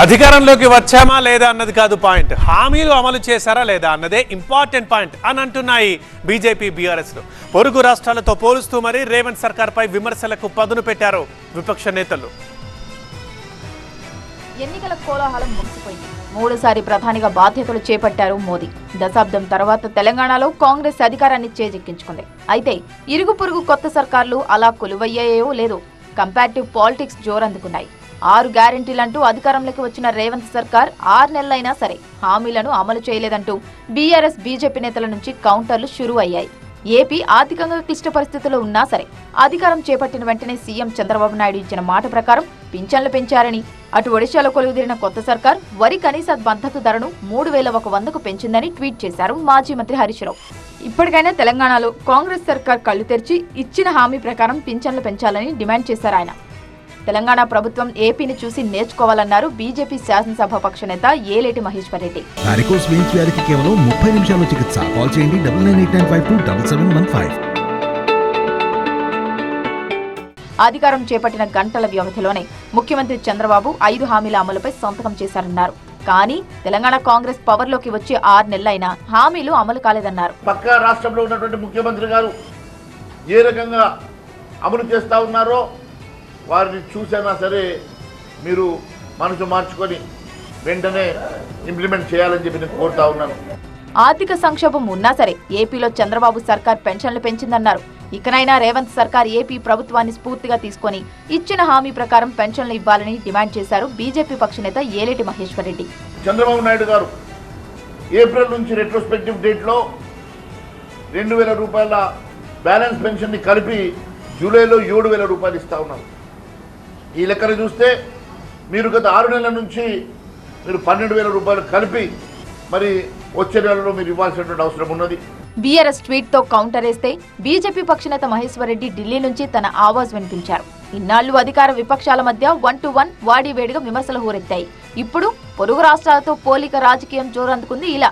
అధికారంలోకి వచ్చామా లేదా అన్నది కాదు పాయింట్. హామీలు అమలు చేశారా లేదా అన్నదే ఇంపార్టెంట్ పాయింట్ అని అంటున్నాయి బీజేపీ బీఆర్ఎస్లు పొరుగు రాష్ట్రాలతో పోలుస్తూ మరీ రేవంత్ సర్కార్పై విమర్శలకు పదును పెట్టారు విపక్ష నేతలు. ఎన్నికల కోలాహలం ముగిసిపోయింది. మూడోసారి ప్రధానిగా బాధ్యతలు చేపట్టారు మోదీ. దశాబ్దం తర్వాత తెలంగాణలో కాంగ్రెస్ అధికారాన్ని చేజెక్కించుకుంది. అయితే ఇరుగు పొరుగు కొత్త సర్కార్లు అలా కొలువయ్యాయో లేదో కంపారిటివ్ పాలిటిక్స్ జోరందుకున్నాయి. ఆరు గ్యారెంటీలంటూ అధికారంలోకి వచ్చిన రేవంత్ సర్కార్ ఆరు నెలలైనా సరే హామీలను అమలు చేయలేదంటూ బీఆర్ఎస్ బీజేపీ నేతల నుంచి కౌంటర్లు షురూ అయ్యాయి. ఏపీ ఆర్థికంగా క్లిష్ట పరిస్థితుల్లో ఉన్నా సరే అధికారం చేపట్టిన వెంటనే సీఎం చంద్రబాబు నాయుడు ఇచ్చిన మాట ప్రకారం పింఛన్లు పెంచారని. అటు ఒడిశాలో కొలువుదీరిన కొత్త సర్కార్ వరి కనీస మద్దతు ధరను మూడు వేల ఒక వందకు పెంచిందని ట్వీట్ చేశారు మాజీ మంత్రి హరీష్ రావు. ఇప్పటికైనా తెలంగాణలో కాంగ్రెస్ సర్కార్ కళ్ళు తెరిచి ఇచ్చిన హామీ ప్రకారం పింఛన్లు పెంచాలని డిమాండ్ చేశారు ఆయన. తెలంగాణ ప్రభుత్వం ఏపీని చూసి నేర్చుకోవాలన్నారు బీజేపీ శాసనసభాపక్ష నేత ఏలేటి మహేశ్వర్ రెడ్డి వారికోస్ వెయిన్స్ వ్యాధికి కేవలం ముప్పై నిమిషాల్లో చికిత్స. కాల్ చేయండి double nine eight nine five two double seven one five. అధికారం చేపట్టిన గంటల వ్యవధిలోనే ముఖ్యమంత్రి చంద్రబాబు ఐదు హామీల అమలుపై సంతకం చేశారన్నారు. కానీ తెలంగాణ కాంగ్రెస్ పవర్లోకి వచ్చి ఆరు నెలలైనా హామీలు అమలు కాలేదన్నారు. పక్క రాష్ట్రంలో ఉన్నటువంటి ముఖ్యమంత్రి గారు ఏ రకంగా అమలు చేస్తూ ఉన్నారో వారిని చూసైనా సరే మీరు మనసు మార్చుకొని వెంటనే ఇంప్లిమెంట్ చేయాలని చెప్పి నేను కోరుతా ఉన్నాను. ఆర్థిక సంక్షోభం ఉన్నా సరే ఏపీలో చంద్రబాబు సర్కార్ పెన్షన్లు పెంచిందన్నారు. ఇకనైనా రేవంత్ సర్కార్ ఏపీ ప్రభుత్వాన్ని స్ఫూర్తిగా తీసుకొని ఇచ్చిన హామీ ప్రకారం పెన్షన్లు ఇవ్వాలని డిమాండ్ చేశారు బీజేపీ పక్ష నేత ఏలేటి మహేశ్వర్ రెడ్డి. చంద్రబాబు నాయుడు గారు ఏప్రిల్ నుంచి రెట్రోస్పెక్టివ్ డేట్లో రెండు వేల రూపాయల బ్యాలెన్స్ పెన్షన్ని కలిపి జూలైలో ఏడు వేల రూపాయలు ఇస్తా ఉన్నారు. ఈ లెక్కన చూస్తే మీరు గత ఆరు నెలల నుంచి మీరు పన్నెండు వేల రూపాయలు కలిపి మరి వచ్చే నెలలో మీరు ఇవ్వాల్సినటువంటి అవసరం ఉన్నది. బీఆర్ఎస్ ట్వీట్తో కౌంటర్ వేస్తే బీజేపీ పక్షనేత మహేశ్వర్ రెడ్డి ఢిల్లీ నుంచి తన ఆవాజ్ వినిపించారు. ఇన్నాళ్ళు అధికార విపక్షాల మధ్య వన్ టు వన్ వాడి వేడిగా విమర్శలు హోరెత్తాయి. ఇప్పుడు పొరుగు రాష్ట్రాలతో పోలిక రాజకీయం జోరందుకుంది ఇలా.